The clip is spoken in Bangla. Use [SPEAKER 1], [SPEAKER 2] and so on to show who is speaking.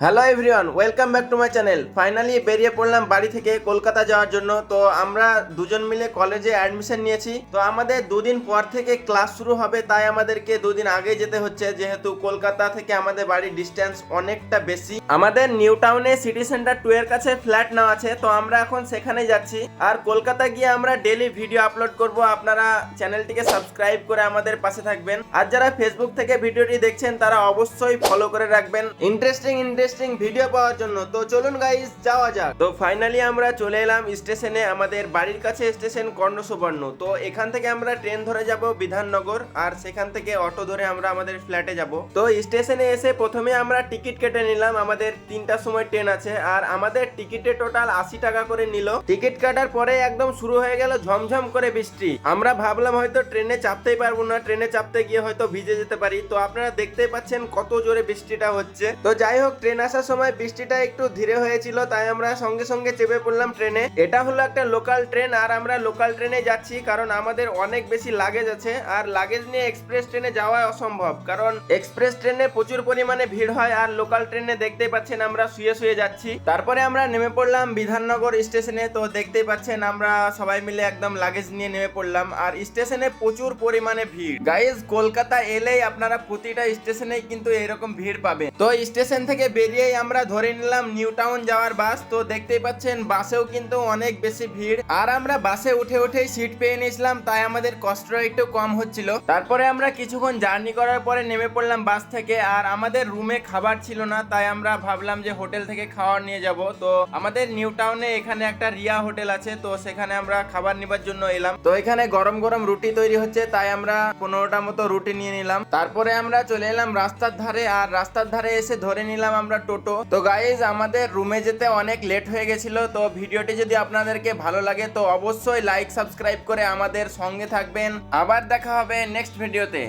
[SPEAKER 1] Hello everyone welcome back to my channel finally বেরিয়ে পড়লাম বাড়ি থেকে কলকাতা যাওয়ার জন্য। তো আমরা দুজন মিলে কলেজে অ্যাডমিশন নিয়েছি। তো আমাদের দুদিন পর থেকে ক্লাস শুরু হবে, তাই আমাদেরকে দুদিন আগে যেতে হচ্ছে। যেহেতু কলকাতা থেকে আমাদের বাড়ির ডিস্টেন্স অনেকটা বেশি। আমাদের নিউ টাউনে সিটি সেন্টার টু এর কাছে ফ্ল্যাট নেওয়া আছে। তো আমরা এখন সেখানে যাচ্ছি। আর কলকাতা গিয়ে আমরা ডেলি ভিডিও আপলোড করব। আপনারা চ্যানেলটিকে সাবস্ক্রাইব করে আমাদের পাশে থাকবেন। আর যারা ফেসবুক থেকে ভিডিওটি দেখছেন, তারা অবশ্যই ফলো করে রাখবেন। ইন্টারেস্টিং ইন্টারেস্টিং ভিডিও পাওয়ার জন্য। তো চলুন গাইস যাওয়া যাক। তো ফাইনালি আমরা চলে এলাম স্টেশনে আমাদের বাড়ির কাছে স্টেশন কর্ণসুবর্ণ। তো এখান থেকে আমরা ট্রেন ধরে যাব বিধাননগর, আর সেখান থেকে অটো ধরে আমরা আমাদের ফ্ল্যাটে যাব। তো স্টেশনে এসে প্রথমে আমরা টিকিট কেটে নিলাম, আমাদের তিনটার সময় ট্রেন আছে, আর আমাদের টিকিটে টোটাল আশি টাকা করে নিল। টিকিট কাটার পরে একদম শুরু হয়ে গেল ঝমঝম করে বৃষ্টি। আমরা ভাবলাম হয়তো ট্রেনে চাপতেই পারব না ট্রেনে চাপতে গিয়ে হয়তো ভিজে যেতে পারি। তো আপনারা দেখতেই পাচ্ছেন কত জোরে বৃষ্টিটা হচ্ছে। তো যাই হোক ট্রেন আসার সময় বৃষ্টিটা একটু ধীরে হয়েছিল, তাই আমরা সঙ্গে সঙ্গে চেপে পড়লাম ট্রেনে। এটা হলো একটা লোকাল ট্রেন আর আমরা লোকাল ট্রেনে যাচ্ছি কারণ আমাদের অনেক বেশি লাগেজ আছে, আর লাগেজ নিয়ে এক্সপ্রেস ট্রেনে যাওয়া অসম্ভব। কারণ এক্সপ্রেস ট্রেনে প্রচুর পরিমাণে ভিড় হয়, আর লোকাল ট্রেনে দেখতেই পাচ্ছেন আমরা শুয়ে শুয়ে যাচ্ছি। তারপরে আমরা নেমে পড়লাম বিধাননগর স্টেশনে, তো দেখতেই পাচ্ছেন আমরা সবাই মিলে একদম লাগেজ নিয়ে নেমে পড়লাম, আর স্টেশনে প্রচুর পরিমাণে ভিড়। গাইজ কলকাতা এলেই আপনারা প্রতিটা স্টেশনেই কিন্তু এরকম ভিড় পাবেন। তো স্টেশন থেকে বেরিয়েই আমরা ধরে নিলাম নিউ টাউন যাওয়ার বাস। তো দেখতেই পাচ্ছেন, বাসেও কিন্তু অনেক বেশি ভিড়। আর আমরা বাসে উঠে উঠেই সিট পেয়ে নিয়েছিলাম, তাই আমাদের কষ্ট একটু কম হচ্ছিল। তারপরে আমরা কিছুক্ষণ জার্নি করার পরে নেমে পড়লাম বাস থেকে। আর আমাদের রুমে খাবার ছিল না, তাই আমরা ভাবলাম যে হোটেল থেকে খাবার নিয়ে যাব। তো আমাদের নিউ টাউনে এখানে একটা রিয়া হোটেল আছে, তো সেখানে আমরা খাবার নিবার জন্য এলাম। তো এখানে গরম গরম রুটি তৈরি হচ্ছে, তাই আমরা পনেরোটা মতো রুটি নিয়ে নিলাম। তারপরে আমরা চলে এলাম রাস্তার ধারে। আর রাস্তার ধারে এসে ধরে নিলাম আমরা টোটো। তো গাইজ আমাদের রুমে যেতে অনেক লেট হয়ে গেছিল, তো ভিডিওটি যদি আপনাদেরকে ভালো লাগে, তো অবশ্যই লাইক সাবস্ক্রাইব করে আমাদের সঙ্গে থাকবেন। আবার দেখা হবে নেক্সট ভিডিওতে